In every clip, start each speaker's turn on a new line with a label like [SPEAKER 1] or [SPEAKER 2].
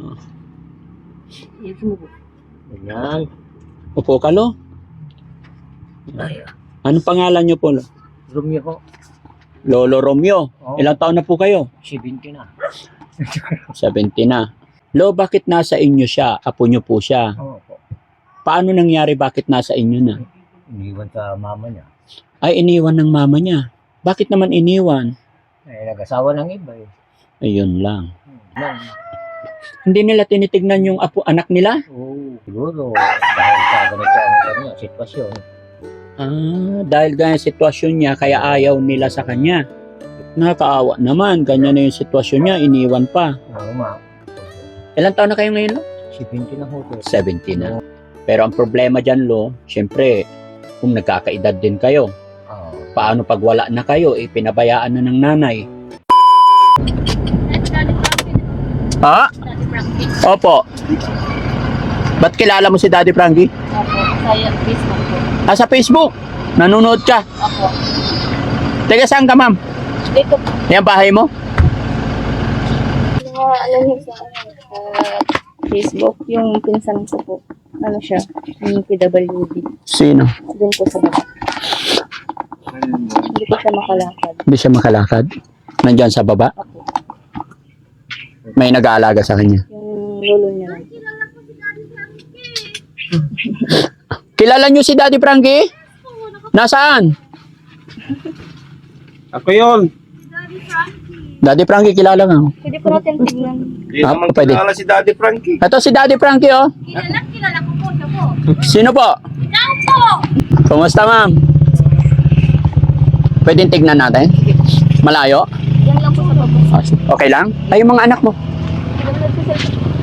[SPEAKER 1] Po.
[SPEAKER 2] Ganyan.
[SPEAKER 3] Upo ka, Lo.
[SPEAKER 2] Ay,
[SPEAKER 3] Anong pangalan niyo po, Lo?
[SPEAKER 2] Romeo ho.
[SPEAKER 3] Lolo Romeo.
[SPEAKER 2] Oh,
[SPEAKER 3] Ilang taon na po kayo?
[SPEAKER 2] 70 na.
[SPEAKER 3] 70 na. Lo, bakit nasa inyo siya? Apo niyo po siya.
[SPEAKER 2] Oo po.
[SPEAKER 3] Paano nangyari bakit nasa inyo na?
[SPEAKER 2] Iniwan sa mama niya.
[SPEAKER 3] Ay, iniwan ng mama niya. Bakit naman iniwan?
[SPEAKER 2] Eh, nag-asawa ng iba eh.
[SPEAKER 3] Ayun lang.
[SPEAKER 2] Hmm.
[SPEAKER 3] Hindi nila tinitignan yung apo anak nila?
[SPEAKER 2] Oo, siguro. Dahil sa ganito ang kanya, sitwasyon.
[SPEAKER 3] Ah, dahil ganyan sitwasyon niya, kaya ayaw nila sa kanya. Nakakaawa naman, ganyan na yung sitwasyon niya, iniwan pa.
[SPEAKER 2] Oo, ma.
[SPEAKER 3] Ilang taon na kayo ngayon, Lo?
[SPEAKER 2] 70 na ho to.
[SPEAKER 3] 70 na. Pero ang problema dyan, Lo, syempre, kung nagkakaedad din kayo,
[SPEAKER 2] Oo.
[SPEAKER 3] paano pag wala na kayo, eh, pinabayaan na ng nanay. Ha? Opo. Ba't kilala mo si Daddy Frankie?
[SPEAKER 1] Opo. Saya Facebook po.
[SPEAKER 3] Ah, sa Facebook. Nanonood ka.
[SPEAKER 1] Opo.
[SPEAKER 3] Teka, saan ka, ma'am?
[SPEAKER 1] Dito po.
[SPEAKER 3] Yan bahay mo?
[SPEAKER 1] Mga ano niya sa uh, Facebook, yung pinsan ko po. Ano siya? Yung PWD.
[SPEAKER 3] Sino?
[SPEAKER 1] Doon po sa baba. Hindi po siya makalakad.
[SPEAKER 3] Hindi siya makalakad. Nandyan sa baba.
[SPEAKER 1] Opo.
[SPEAKER 3] May nag-aalaga sa kanya.
[SPEAKER 1] Yung lolo niya lang.
[SPEAKER 3] Kilala niyo si Daddy Frankie? Nasaan?
[SPEAKER 4] Ako yun.
[SPEAKER 3] Daddy Frankie kilala nga.
[SPEAKER 1] Pwede po natin tignan.
[SPEAKER 4] Hindi
[SPEAKER 3] Ah,
[SPEAKER 4] naman
[SPEAKER 3] pwede.
[SPEAKER 4] kilala si Daddy Frankie.
[SPEAKER 3] Ito si Daddy Frankie, oh.
[SPEAKER 1] Kilala, kilala ko po siya po.
[SPEAKER 3] Sino po?
[SPEAKER 1] Ikaw po!
[SPEAKER 3] Kumusta, ma'am? Pwedeng tignan natin? Malayo?
[SPEAKER 1] Yan lang po sa baba.
[SPEAKER 3] Ah, Okay lang? Ay, yung mga anak mo.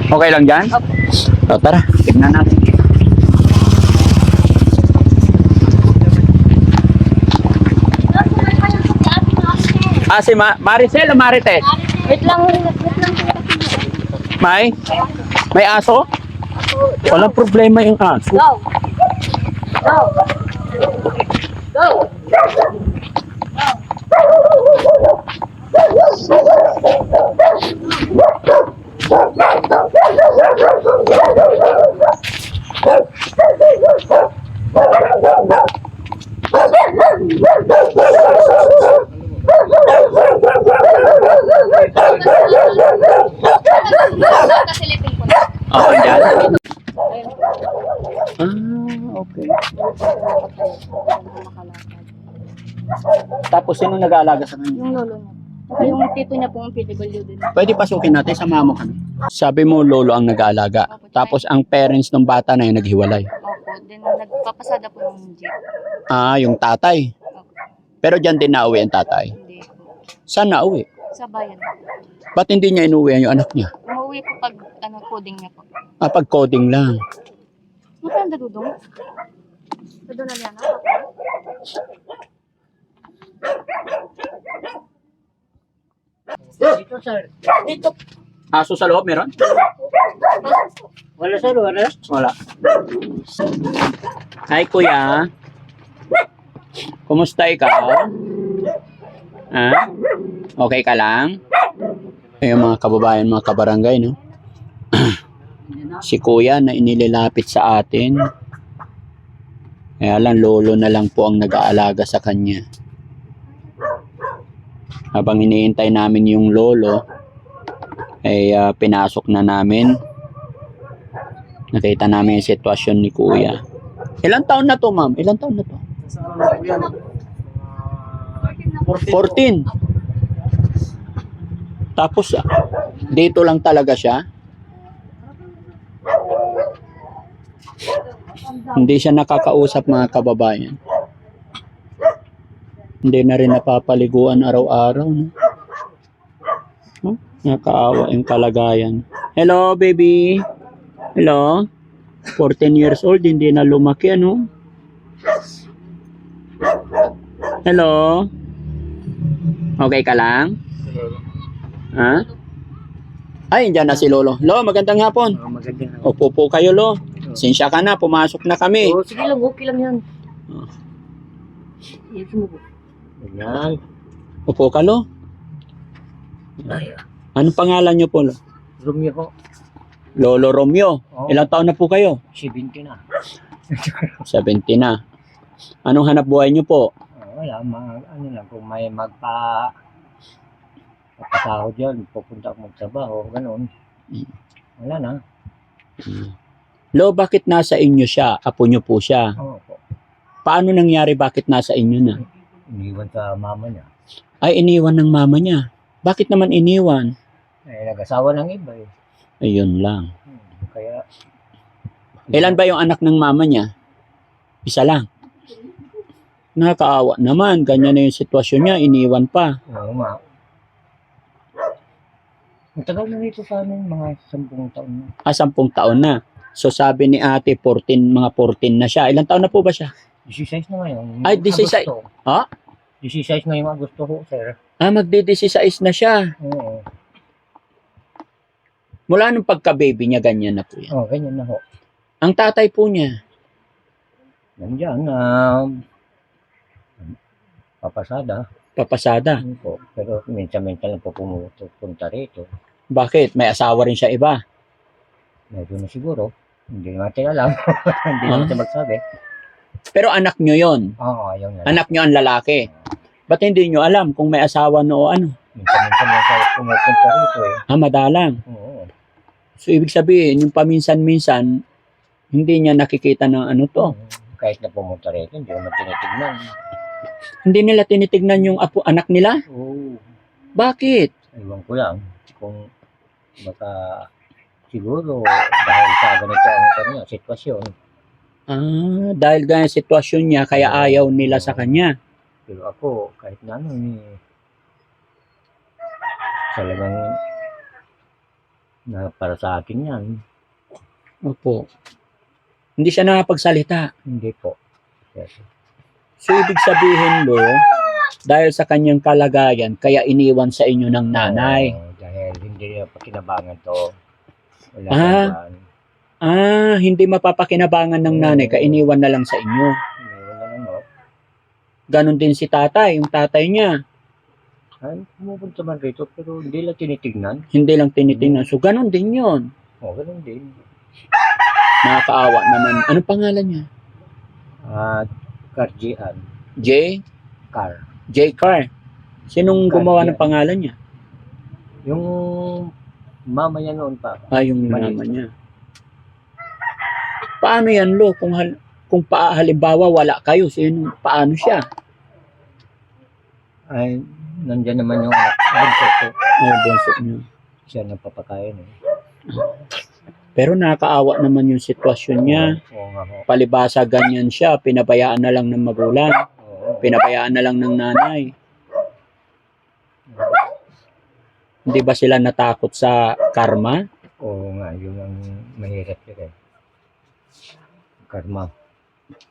[SPEAKER 3] Okay lang dyan?
[SPEAKER 1] Opo.
[SPEAKER 3] O, tara, tignan natin. Ah, si Ma Maricel o Marites?
[SPEAKER 1] Wait lang, wait lang.
[SPEAKER 3] May? May aso? Walang problema yung aso.
[SPEAKER 1] Go! Go! Go! Kasilipin
[SPEAKER 3] Tapos sino nag-aalaga sa kanya?
[SPEAKER 1] Yung lolo niya. Yung tito niya po ang PWD din.
[SPEAKER 3] Pwede pasukin natin, sama mo kami. Sabi mo, lolo ang nag-aalaga. Tapos ang parents ng bata na yun naghiwalay.
[SPEAKER 1] Opo, then nagpapasada po ng jeep.
[SPEAKER 3] Ah, yung tatay.
[SPEAKER 1] Opo,
[SPEAKER 3] Pero dyan din nauwi ang tatay.
[SPEAKER 1] hindi po.
[SPEAKER 3] Saan nauwi?
[SPEAKER 1] Sa bayan.
[SPEAKER 3] Ba't hindi niya inuwi yung anak niya?
[SPEAKER 1] Umuwi po pag ano, coding niya po.
[SPEAKER 3] Ah, pag coding lang.
[SPEAKER 1] Ano kaya ang dadudong? Dadudong na yan, ha?
[SPEAKER 2] Dito sir.
[SPEAKER 1] Dito.
[SPEAKER 3] Aso sa loob, meron?
[SPEAKER 2] Wala sir, wala.
[SPEAKER 3] Wala. Hi, kuya. Kumusta ikaw? Ha? Okay ka lang? Ayun mga kababayan, mga kabarangay, no? si kuya na inililapit sa atin. Kaya lang, lolo na lang po ang nag-aalaga sa kanya. Habang iniintay namin yung lolo, ay ah, pinasok na namin Nakita namin yung sitwasyon ni Kuya. Ilang taon na to, ma'am? Ilang taon na to? 14. Tapos, ah, dito lang talaga siya. Hindi siya nakakausap mga kababayan. Hindi na rin napapaliguan araw-araw. No? Huh? Nakaawa yung kalagayan. Hello, baby. Hello? 14 years old, hindi na lumaki, ano? Hello? Okay ka lang? Ha? Ay, andyan na si Lolo. Lo, magandang hapon.
[SPEAKER 2] Oh, maganda na.
[SPEAKER 3] Opo po kayo, Lo. Sinsya ka na, pumasok na kami.
[SPEAKER 2] Oh, sige lang, okay lang yan.
[SPEAKER 3] Oh.
[SPEAKER 2] Yes mo po. Ganyan.
[SPEAKER 3] Opo ka, Lo.
[SPEAKER 2] Ay,
[SPEAKER 3] Anong pangalan niyo po, Lo?
[SPEAKER 2] Romeo ho.
[SPEAKER 3] Lolo Romeo.
[SPEAKER 2] Oo.
[SPEAKER 3] Ilang taon na po kayo?
[SPEAKER 2] 70 na.
[SPEAKER 3] 70 na. Anong hanap buhay niyo po?
[SPEAKER 2] Oh, wala, ma, ano lang, kung may magpa papasahod yan, pupunta ako magtrabaho, ganun.
[SPEAKER 3] Mm.
[SPEAKER 2] Wala na.
[SPEAKER 3] Lo, bakit nasa inyo siya? Apo niyo po siya.
[SPEAKER 2] Oo po.
[SPEAKER 3] Paano nangyari bakit nasa inyo na?
[SPEAKER 2] Iniwan sa mama niya.
[SPEAKER 3] Ay, iniwan ng mama niya. Bakit naman iniwan?
[SPEAKER 2] Eh, nag-asawa ng iba eh.
[SPEAKER 3] Ayun lang.
[SPEAKER 2] Hmm, Kaya...
[SPEAKER 3] Ilan ba yung anak ng mama niya? Isa lang. Nakakaawa naman. Ganyan na yung sitwasyon niya. Iniwan pa.
[SPEAKER 2] Oo nga. Matagal na dito sa amin, mga sampung taon na.
[SPEAKER 3] Ah, sampung taon na. So sabi ni ate, 14, mga 14 na siya. Ilang taon na po ba siya?
[SPEAKER 2] 16 na ngayon.
[SPEAKER 3] Ay, 16.
[SPEAKER 2] Agosto.
[SPEAKER 3] Ha?
[SPEAKER 2] 16 ngayong Agosto ho, sir.
[SPEAKER 3] Ah, magdi-16 na siya.
[SPEAKER 2] Oo.
[SPEAKER 3] Mula nung pagka-baby niya, ganyan na po yan.
[SPEAKER 2] Oh, ganyan na ho.
[SPEAKER 3] Ang tatay po niya,
[SPEAKER 2] Nandiyan, um, papasada.
[SPEAKER 3] papasada.
[SPEAKER 2] Ano po. Pero minsan-minsan lang po pumupunta rito.
[SPEAKER 3] Bakit? May asawa rin siya iba.
[SPEAKER 2] Medyo na siguro. Hindi natin alam. Hindi
[SPEAKER 3] Ah.
[SPEAKER 2] natin magsabi.
[SPEAKER 3] Pero anak niyo yon.
[SPEAKER 2] Oo, ayaw na.
[SPEAKER 3] Anak niyo ang lalaki. Ba't hindi niyo alam kung may asawa no o ano?
[SPEAKER 2] Minsan-minsan lang siya pumupunta rito eh.
[SPEAKER 3] Ah, madalang.
[SPEAKER 2] Oo.
[SPEAKER 3] So, ibig sabihin, yung paminsan-minsan, hindi niya nakikita ng ano to.
[SPEAKER 2] Kahit na pumunta rito, hindi naman tinitignan.
[SPEAKER 3] Hindi nila tinitignan yung apo, anak nila.
[SPEAKER 2] Oo.
[SPEAKER 3] Bakit?
[SPEAKER 2] Ewan ko lang kung baka siguro dahil sa ganito ang kanya sitwasyon.
[SPEAKER 3] Ah, dahil ganyan sitwasyon niya, kaya ayaw nila sa kanya.
[SPEAKER 2] Pero ako, kahit na ano, eh, talagang na para sa akin yan.
[SPEAKER 3] Opo. Hindi siya nakapagsalita.
[SPEAKER 2] Hindi po. Yes.
[SPEAKER 3] So, ibig sabihin, lo, dahil sa kanyang kalagayan, kaya iniwan sa inyo ng nanay.
[SPEAKER 2] Oo, dahil hindi niya pakinabangan to. Wala
[SPEAKER 3] Ah. Ah, hindi mapapakinabangan ng nanay, kaya iniwan na lang sa inyo. Ganon din si tatay, yung tatay niya.
[SPEAKER 2] Ay, pumupunta man rito, pero hindi lang tinitignan.
[SPEAKER 3] Hindi lang tinitingnan. So, ganon din yon.
[SPEAKER 2] O, oh, ganun din.
[SPEAKER 3] Nakakaawa naman. Anong pangalan niya?
[SPEAKER 2] At Karjian,
[SPEAKER 3] J?
[SPEAKER 2] Car.
[SPEAKER 3] J. Carr. Sinong gumawa ng pangalan niya?
[SPEAKER 2] Yung mama niya noon pa,
[SPEAKER 3] Ah, yung mama niya. Paano yan, lo? Kung, hal- kung pa, halimbawa wala kayo, sino, paano siya?
[SPEAKER 2] ay nandyan naman yung. Bunso ko.
[SPEAKER 3] Ay, bunso niya.
[SPEAKER 2] Siya nagpapakain eh.
[SPEAKER 3] Pero nakakaawa naman yung sitwasyon niya.
[SPEAKER 2] Oo nga ho.
[SPEAKER 3] Palibasa ganyan siya, pinabayaan na lang ng magulang,
[SPEAKER 2] Oo.
[SPEAKER 3] pinabayaan na lang ng nanay. Hindi ba sila natakot sa karma?
[SPEAKER 2] Oo nga, yun ang mahirap yun eh. Karma.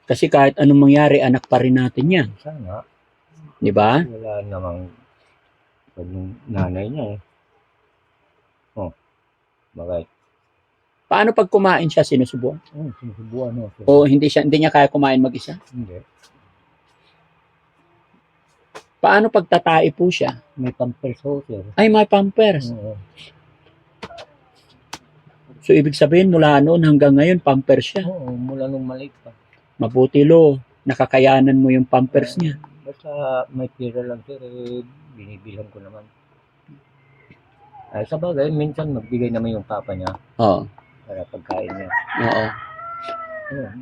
[SPEAKER 3] Kasi kahit anong mangyari, anak pa rin natin yan.
[SPEAKER 2] Sana,
[SPEAKER 3] Di ba?
[SPEAKER 2] wala namang pag nanay niya eh. Oh, bakit?
[SPEAKER 3] Paano pag kumain siya, sinusubuan?
[SPEAKER 2] Oh, sinusubuan mo.
[SPEAKER 3] O hindi siya hindi niya kaya kumain mag-isa?
[SPEAKER 2] Hindi.
[SPEAKER 3] Paano pag tatae po siya?
[SPEAKER 2] May pampers ho, sir.
[SPEAKER 3] Ay, may pampers.
[SPEAKER 2] Oo.
[SPEAKER 3] So, ibig sabihin, mula noon hanggang ngayon, pampers siya.
[SPEAKER 2] Oo, mula nung maliit pa.
[SPEAKER 3] Mabuti lo, nakakayanan mo yung pampers niya.
[SPEAKER 2] Basta may pera lang sir, eh, binibilang ko naman. Ay, sa bagay, minsan magbigay naman yung papa niya
[SPEAKER 3] Oo.
[SPEAKER 2] para pagkain niya.
[SPEAKER 3] Oo.
[SPEAKER 2] Ayun.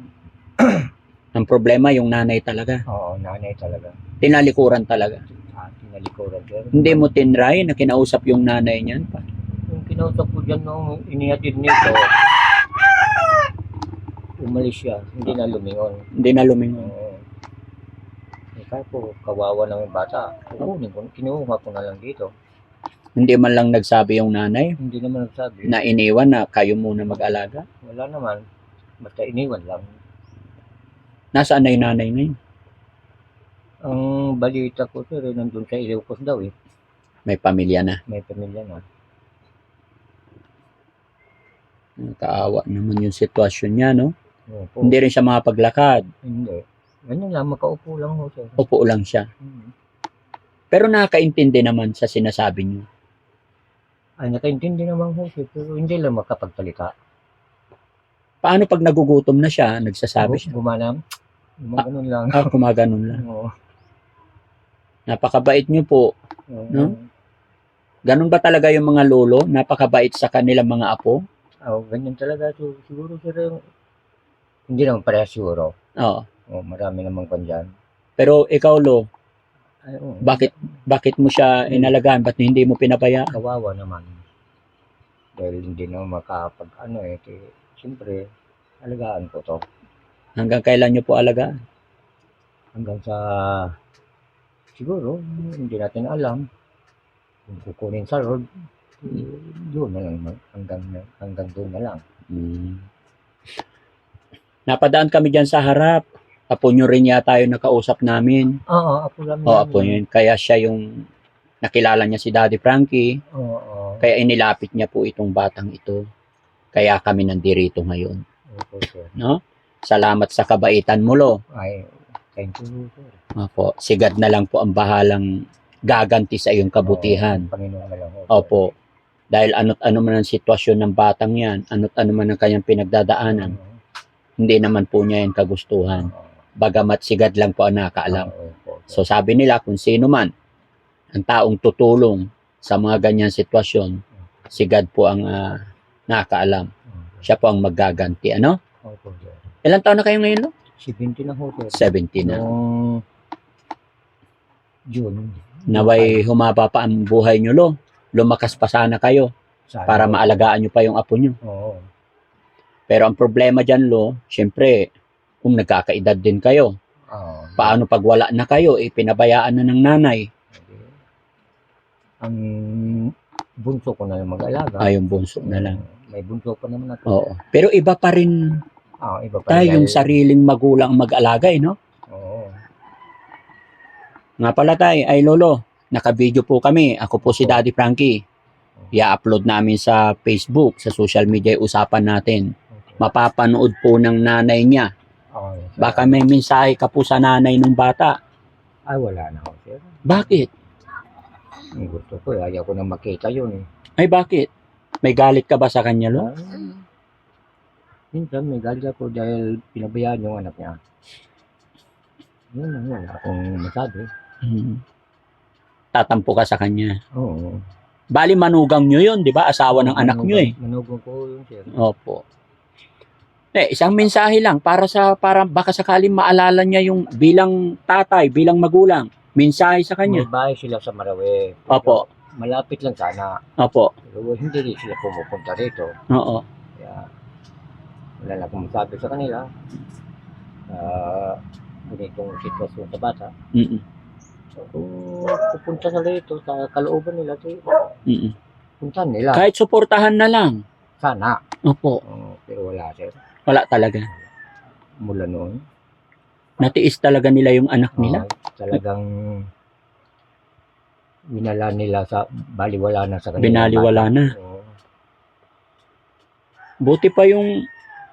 [SPEAKER 3] Ang problema, yung nanay talaga.
[SPEAKER 2] Oo, nanay talaga.
[SPEAKER 3] Tinalikuran talaga.
[SPEAKER 2] Ah, tinalikuran sir.
[SPEAKER 3] Hindi mo tinry na kinausap yung nanay niyan.
[SPEAKER 2] Yung kinausap ko dyan nung inihatid nito, umalis siya, hindi na lumingon.
[SPEAKER 3] Hindi na lumingon.
[SPEAKER 2] Oo. Eh, kaya po, kawawa ng bata. Kukunin ko, kinuha ko na lang dito.
[SPEAKER 3] Hindi man lang nagsabi yung nanay
[SPEAKER 2] Hindi naman nagsabi.
[SPEAKER 3] na iniwan na kayo muna mag-alaga.
[SPEAKER 2] Wala naman. Basta iniwan lang.
[SPEAKER 3] Nasaan na yung nanay ngayon?
[SPEAKER 2] Ang balita ko sir, eh, nandun sa Ilocos daw eh.
[SPEAKER 3] May pamilya na.
[SPEAKER 2] May pamilya na.
[SPEAKER 3] Kaawa naman yung sitwasyon niya, no?
[SPEAKER 2] Opo.
[SPEAKER 3] Hindi rin siya makapaglakad.
[SPEAKER 2] Hindi. Ganyan lang, makaupo lang ho sir.
[SPEAKER 3] Upo lang siya.
[SPEAKER 2] Hmm.
[SPEAKER 3] Pero nakakaintindi naman sa sinasabi niyo.
[SPEAKER 2] Ay, nakaintindi naman ho siya, pero hindi lang makapagsalita.
[SPEAKER 3] Paano pag nagugutom na siya, nagsasabi siya?
[SPEAKER 2] Gumanam. Gumaganon lang.
[SPEAKER 3] Ah, kumaganon lang.
[SPEAKER 2] Oo.
[SPEAKER 3] Napakabait niyo po.
[SPEAKER 2] Oo.
[SPEAKER 3] No? Ganun ba talaga yung mga lolo? Napakabait sa kanilang mga apo?
[SPEAKER 2] Oo, ganyan talaga. So, siguro sir, yung- hindi naman pareha siguro.
[SPEAKER 3] Oo.
[SPEAKER 2] Oo, marami namang kandyan.
[SPEAKER 3] Pero ikaw, lo,
[SPEAKER 2] Ay, oo.
[SPEAKER 3] bakit bakit mo siya inalagaan? Ba't hindi mo pinabaya?
[SPEAKER 2] Kawawa naman. Dahil hindi naman makapag ano eh. Kaya, siyempre, alagaan ko to.
[SPEAKER 3] Hanggang kailan niyo po alagaan?
[SPEAKER 2] Hanggang sa, siguro, hindi natin alam. Kung kukunin sa road, eh, doon na lang. Hanggang, hanggang doon na lang.
[SPEAKER 3] Hmm. Napadaan kami dyan sa harap. Apo nyo rin yata yung nakausap namin.
[SPEAKER 2] Oo, apo lang
[SPEAKER 3] O, apo yun. Kaya siya yung nakilala niya si Daddy Frankie.
[SPEAKER 2] Oo, oo.
[SPEAKER 3] Kaya inilapit niya po itong batang ito. Kaya kami nandirito ngayon.
[SPEAKER 2] Opo, sir.
[SPEAKER 3] No? Salamat sa kabaitan mo, Lo.
[SPEAKER 2] Ay, thank you, sir.
[SPEAKER 3] Opo. Sigad na lang po ang bahalang gaganti sa iyong kabutihan.
[SPEAKER 2] Oo, Panginoon na lang. sir.
[SPEAKER 3] Opo. Dahil ano't ano man ang sitwasyon ng batang yan, ano't ano man ang kanyang pinagdadaanan, hindi naman po niya yan kagustuhan. Bagamat sigad lang po ang nakaalam. So sabi nila kung sino man ang taong tutulong sa mga ganyan sitwasyon, sigad po ang ah, nakakaalam.
[SPEAKER 2] Oo,
[SPEAKER 3] Siya po ang magaganti. Ano? Ilang taon na kayo ngayon? Lo?
[SPEAKER 2] 70 na ho, sir.
[SPEAKER 3] 70 na.
[SPEAKER 2] June.
[SPEAKER 3] Naway humaba pa ang buhay nyo, Lo. Lumakas pa sana kayo
[SPEAKER 2] Sana
[SPEAKER 3] para maalagaan nyo pa yung apo nyo.
[SPEAKER 2] Oo.
[SPEAKER 3] Pero ang problema dyan, Lo, syempre, kung nagkakaedad din kayo,
[SPEAKER 2] Oo.
[SPEAKER 3] paano pag wala na kayo, ipinabayaan na ng nanay.
[SPEAKER 2] Ang bunso ko na yung mag-alaga.
[SPEAKER 3] ay yung bunso na lang.
[SPEAKER 2] May bunso pa naman ako.
[SPEAKER 3] Oo. Pero iba pa rin
[SPEAKER 2] Oo, iba pa
[SPEAKER 3] tayo yung sariling magulang mag-alaga, eh, no?
[SPEAKER 2] Oo.
[SPEAKER 3] Nga pala tay, ay lolo, naka-video po kami. Ako po si. Daddy Frankie. I-upload namin sa Facebook, sa social media, usapan natin. Mapapanood po ng nanay niya. Baka may mensahe ka po sa nanay ng bata.
[SPEAKER 2] Ay, wala na ako, sir.
[SPEAKER 3] Bakit?
[SPEAKER 2] Ang gusto ko, ayaw ko na makita yun eh.
[SPEAKER 3] Ay bakit? May galit ka ba sa kanya, lo?
[SPEAKER 2] Ah, minsan may galit ako dahil pinabayaan yung anak niya. Yun lang, wala akong masabi.
[SPEAKER 3] Hmm. Tatampo ka sa kanya.
[SPEAKER 2] Oo.
[SPEAKER 3] Bali manugang nyo yun, di ba? Asawa ng anak nyo eh.
[SPEAKER 2] Manugang ko yun, sir.
[SPEAKER 3] Opo. Eh, isang mensahe lang para sa para baka sakaling maalala niya yung bilang tatay, bilang magulang. Mensahe sa kanya.
[SPEAKER 2] May bahay sila sa Marawi.
[SPEAKER 3] Opo.
[SPEAKER 2] Malapit lang sana.
[SPEAKER 3] Opo.
[SPEAKER 2] Pero hindi rin sila pumupunta rito.
[SPEAKER 3] Oo.
[SPEAKER 2] Kaya wala na akong masabi sa kanila. Ah, ganitong sitwasyon sa bata.
[SPEAKER 3] Mm.
[SPEAKER 2] So, kung pupunta sa rito, sa kalooban nila, so,
[SPEAKER 3] Mm.
[SPEAKER 2] puntahan nila.
[SPEAKER 3] Kahit suportahan na lang.
[SPEAKER 2] Sana.
[SPEAKER 3] Opo.
[SPEAKER 2] Oo, pero wala, sir.
[SPEAKER 3] Wala talaga.
[SPEAKER 2] Mula noon.
[SPEAKER 3] Natiis talaga nila yung anak nila.
[SPEAKER 2] ah, talagang winala nila sa baliwala na sa kanila.
[SPEAKER 3] Binaliwala na.
[SPEAKER 2] Oo.
[SPEAKER 3] Buti pa yung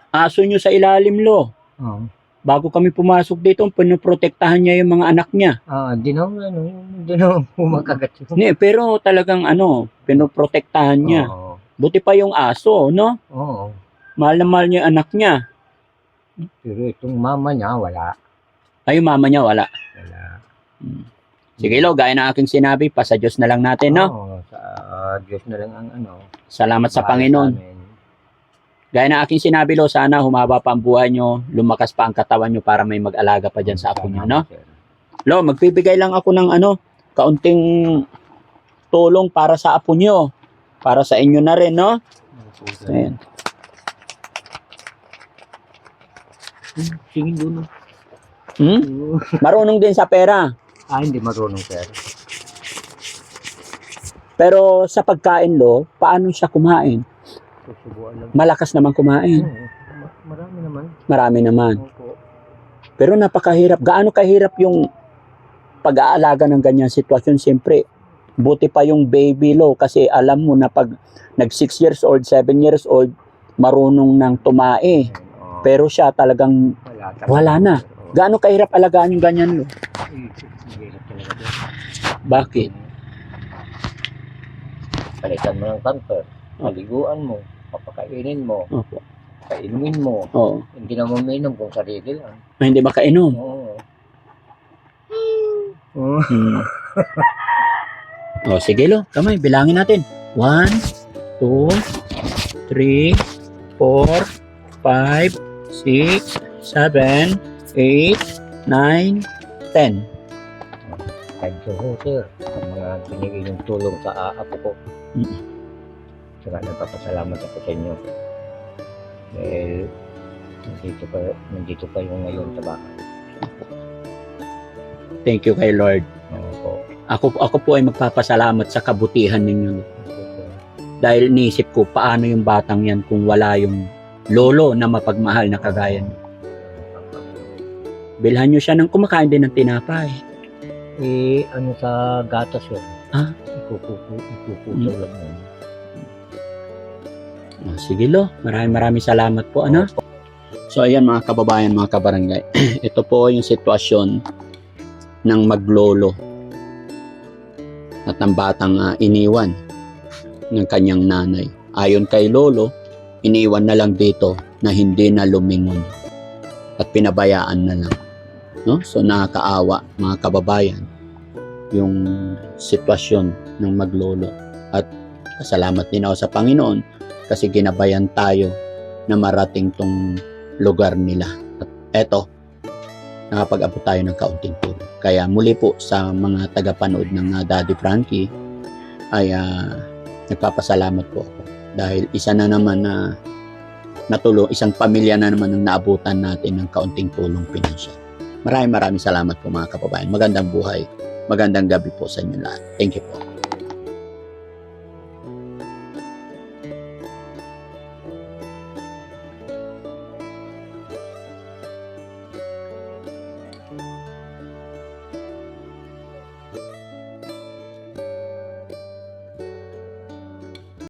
[SPEAKER 3] aso nyo sa ilalim, lo.
[SPEAKER 2] Oo.
[SPEAKER 3] Bago kami pumasok dito, pinoprotektahan niya yung mga anak niya.
[SPEAKER 2] Ah, di na, ano, di na kumakagat yun.
[SPEAKER 3] Ne, pero talagang ano, pinoprotektahan niya.
[SPEAKER 2] Oo.
[SPEAKER 3] Buti pa yung aso, no?
[SPEAKER 2] Oo.
[SPEAKER 3] Mahal na mahal niya yung anak niya.
[SPEAKER 2] Pero itong mama niya, wala.
[SPEAKER 3] Ay, yung mama niya, wala.
[SPEAKER 2] Wala.
[SPEAKER 3] Hmm. Sige, lo, gaya ng aking sinabi, pa sa Diyos na lang natin, no?
[SPEAKER 2] Oo, sa Diyos na lang ang ano.
[SPEAKER 3] Salamat sa Panginoon.
[SPEAKER 2] amin.
[SPEAKER 3] Gaya ng aking sinabi, lo, sana humaba pa ang buhay nyo, lumakas pa ang katawan nyo para may mag-alaga pa dyan sa apo nyo, no? Lo, magbibigay lang ako ng ano, kaunting tulong para sa apo nyo. Para sa inyo na rin, no? Ayan.
[SPEAKER 2] Doon.
[SPEAKER 3] Hmm? Marunong din sa pera.
[SPEAKER 2] Ah, hindi marunong, sir.
[SPEAKER 3] Pero sa pagkain, lo, paano siya kumain?
[SPEAKER 2] Susubuan lang.
[SPEAKER 3] Malakas naman kumain.
[SPEAKER 2] Marami naman.
[SPEAKER 3] Marami naman.
[SPEAKER 2] Opo.
[SPEAKER 3] Pero napakahirap. Gaano kahirap yung pag-aalaga ng ganyan sitwasyon? Siyempre, buti pa yung baby lo kasi alam mo na pag nag 6 years old, 7 years old, marunong nang tumae. Pero siya talagang
[SPEAKER 2] wala,
[SPEAKER 3] na. Gaano kahirap alagaan yung ganyan lo? Bakit?
[SPEAKER 2] palitan mo ng pamper,
[SPEAKER 3] Oh.
[SPEAKER 2] paliguan mo, papakainin mo,
[SPEAKER 3] Opo.
[SPEAKER 2] kainumin mo.
[SPEAKER 3] Oo.
[SPEAKER 2] Hindi na mo mainom kung sarili lang.
[SPEAKER 3] Ah, hindi makainom.
[SPEAKER 2] Oo.
[SPEAKER 3] Hmm. oh, sige lo. Kamay, bilangin natin. 1, 2, 3, 4, 5, 6, 7, 8, 9, 10.
[SPEAKER 2] Thank you ho, sir. Ang mga binigay ng tulong sa ah, apo ko.
[SPEAKER 3] Mm.
[SPEAKER 2] Saka nagpapasalamat ako sa inyo. Dahil nandito pa, nandito pa yung ngayon sa bahay.
[SPEAKER 3] Thank you kay Lord.
[SPEAKER 2] Oo po.
[SPEAKER 3] Ako, ako po ay magpapasalamat sa kabutihan ninyo. Dahil nisip ko, paano yung batang yan kung wala yung lolo na mapagmahal na kagaya niyo. Bilhan nyo siya ng kumakain din ng tinapay.
[SPEAKER 2] Eh, ano sa gatas yun?
[SPEAKER 3] Ah?
[SPEAKER 2] Ikukupo, ikukupo
[SPEAKER 3] Mm.
[SPEAKER 2] lang yun.
[SPEAKER 3] Oh, sige lo, maraming maraming salamat po. Ano? So ayan mga kababayan, mga kabarangay. Ito po yung sitwasyon ng maglolo at ng batang ah, iniwan ng kanyang nanay. Ayon kay lolo, iniwan na lang dito na hindi na lumingon at pinabayaan na lang. No? So nakakaawa mga kababayan yung sitwasyon ng maglolo at kasalamat din ako sa Panginoon kasi ginabayan tayo na marating tong lugar nila. At eto, nakapag-abot tayo ng kaunting tulong. Kaya muli po sa mga tagapanood ng uh, Daddy Frankie ay ah, nagpapasalamat po ako. Dahil isa na naman na natulong, isang pamilya na naman ang naabutan natin ng kaunting tulong pinansyal. Maraming maraming salamat po mga kababayan. Magandang buhay. Magandang gabi po sa inyo lahat. Thank you po.